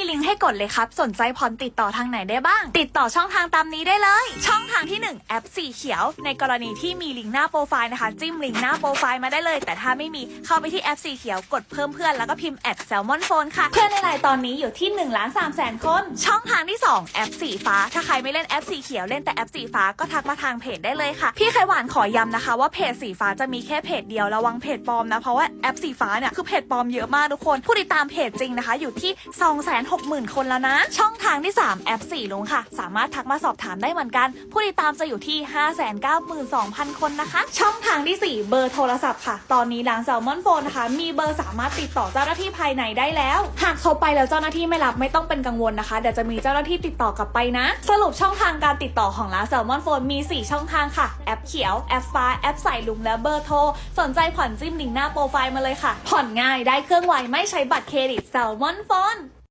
มีลิงก์ให้กดเลยครับ สนใจผ่อนติดต่อทางไหนได้บ้าง ติดต่อช่องทางตามนี้ได้เลย ช่องทางที่ 1 แอปสีเขียว ในกรณีที่มีลิงก์หน้าโปรไฟล์นะคะ จิ้มลิงก์หน้าโปรไฟล์มาได้เลย แต่ถ้าไม่มีเข้าไปที่แอปสีเขียวกดเพิ่มเพื่อนแล้วก็พิมพ์แอดแซลมอนโฟนค่ะ เพื่อนในไลน์ตอนนี้อยู่ที่1ล้าน3แสนคน ช่องทางที่ 2 แอปสีฟ้า ถ้าใครไม่เล่นแอปสีเขียวเล่นแต่แอปสีฟ้าก็ทักมาทางเพจได้เลยค่ะ พี่ไขหวานขอย้ำนะคะ ว่าเพจสีฟ้าจะมีแค่เพจเดียวระวังเพจปลอมนะเพราะว่าแอปสีฟ้าเนี่ยคือเพจปลอมเยอะมากทุกคนผู้ติดตามเพจจริงนะคะ อยู่ที่60,000 คนแล้วนะ ช่องทางที่ 3 แอปสีลุงค่ะ สามารถทักมาสอบถามได้เหมือนกัน ผู้ติดตามจะอยู่ที่ 592,000 คนนะคะ ช่องทางที่ 4 เบอร์โทรศัพท์ค่ะ ตอนนี้ร้านแซลมอนโฟนนะคะ มีเบอร์สามารถติดต่อเจ้าหน้าที่ภายในได้แล้ว หากโทรไปแล้วเจ้าหน้าที่ไม่รับไม่ต้องเป็นกังวลนะคะ เดี๋ยวจะมีเจ้าหน้าที่ติดต่อกลับไปนะ สรุปช่องทางการติดต่อของร้านแซลมอนโฟนมี 4 ช่องทางค่ะ แอปเขียว แอปฟ้า แอปใส่ลุงและเบอร์โทร สนใจผ่อนจิ้มลิงก์หน้าโปรไฟล์มาเลยค่ะ ผ่อนง่ายได้เครื่องไวไม่ใช้บัตรเครดิตแซลมอนโฟน